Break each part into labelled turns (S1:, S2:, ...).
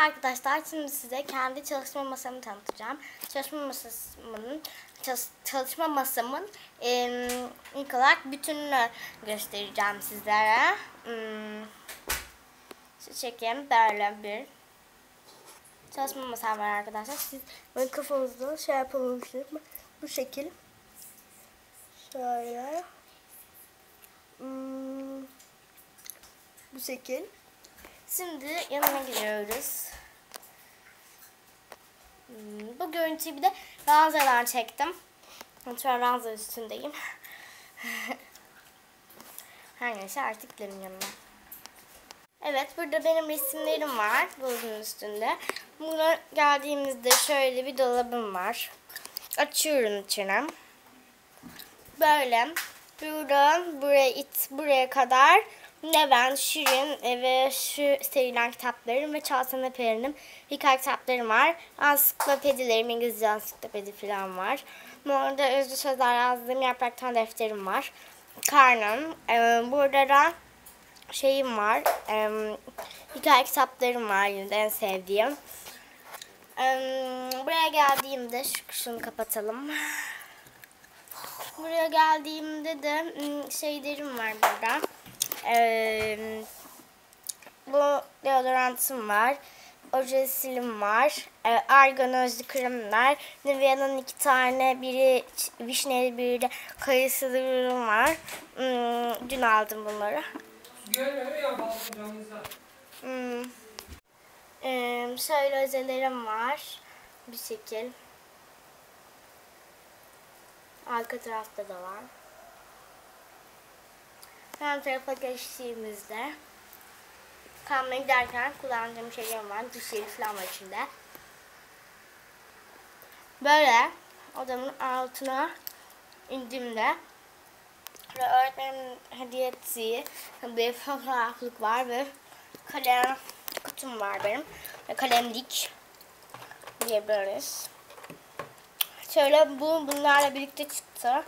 S1: arkadaşlar. Şimdi size kendi çalışma masamı tanıtacağım. Çalışma çalış- çalışma masamın em, ilk olarak bütününü göstereceğim sizlere. Hmm. Şu çekeyim böyle bir çalışma masam var arkadaşlar. Siz böyle kafanızda şey yapabilirsiniz. Bu şekil. Şöyle. Hmm. Bu şekil. Şimdi yanına gidiyoruz. Hmm, Bu görüntüyü bir de ranzadan çektim. Şu an ranza üstündeyim. Her neyse artık gidelim yanına. Evet burada benim resimlerim var buzun üstünde. Buna geldiğimizde şöyle bir dolabım var. Açıyorum içine. Böyle buradan buraya it buraya kadar ne ben Şirin e, ve şu serilen kitaplarım ve Çalsan Peri'nin hikaye kitaplarım var. Ansiklopedilerim, İngilizce ansiklopedi falan var. Orada özlü sözler yazdığım yapraktan defterim var. Karnım. Ee, burada da şeyim var. Ee, hikaye kitaplarım var yine en sevdiğim. Ee, buraya geldiğimde şu şunu kapatalım. Buraya geldiğimde de ım, şeylerim var burada. Ee, bu deodorantım var. Oje silim var. E, argan özlü kremler. Nivea'nın iki tane. Biri vişneli biri de kayısılı ürün var. Hmm, dün aldım bunları. Hmm. Ee, şöyle özelerim var. Bir şekil. Arka tarafta da var. Yan tarafa geçtiğimizde kalmaya giderken kullandığım şeylerim var. Dışarı falan var içinde. Böyle odamın altına indiğimde ve öğretmenim hediye ettiği bir fotoğraflık var ve kalem kutum var benim. Ve kalemlik diyebiliriz. Şöyle bu bunlarla birlikte çıktı.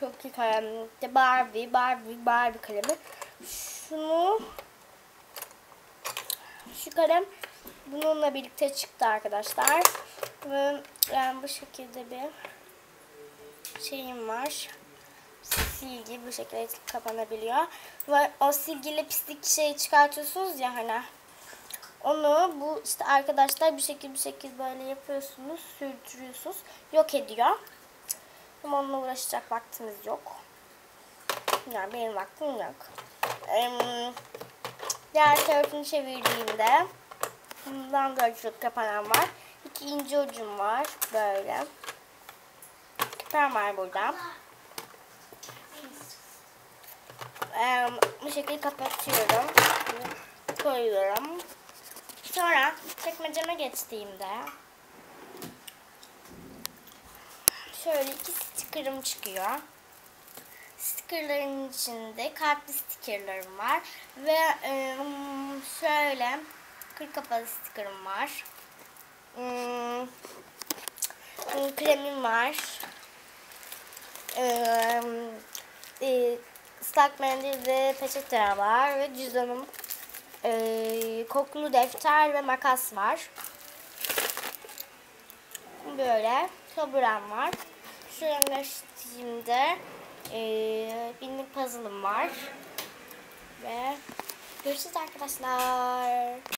S1: Çok iyi kalem. İşte Barbie, Barbie, Barbie kalemi. Şunu şu kalem bununla birlikte çıktı arkadaşlar. Ve yani bu şekilde bir şeyim var. Silgi bu şekilde kapanabiliyor. Ve o silgiyle pislik şeyi çıkartıyorsunuz ya hani. Onu bu işte arkadaşlar bir şekilde bir şekilde böyle yapıyorsunuz, sürdürüyorsunuz. Yok ediyor. Ama onunla uğraşacak vaktiniz yok. Yani benim vaktim yok. Em, Diğer tarafını çevirdiğimde bundan da açılıp kapanan var. İki ince ucum var. Böyle. Küpem var burada. Em, bu şekilde kapatıyorum. Koyuyorum. Sonra çekmeceme geçtiğimde şöyle iki sticker'ım çıkıyor. Sticker'ların içinde kalpli sticker'larım var. Ve em, şöyle kır kapalı sticker'ım var. Hmm, kremim var. Ee, e, ıslak mendil ve peçete var ve cüzdanım e, kokulu defter ve makas var. Böyle taburem var. Şuraya geçtiğimde e, binlik puzzle'ım var. Ve görüşürüz arkadaşlar.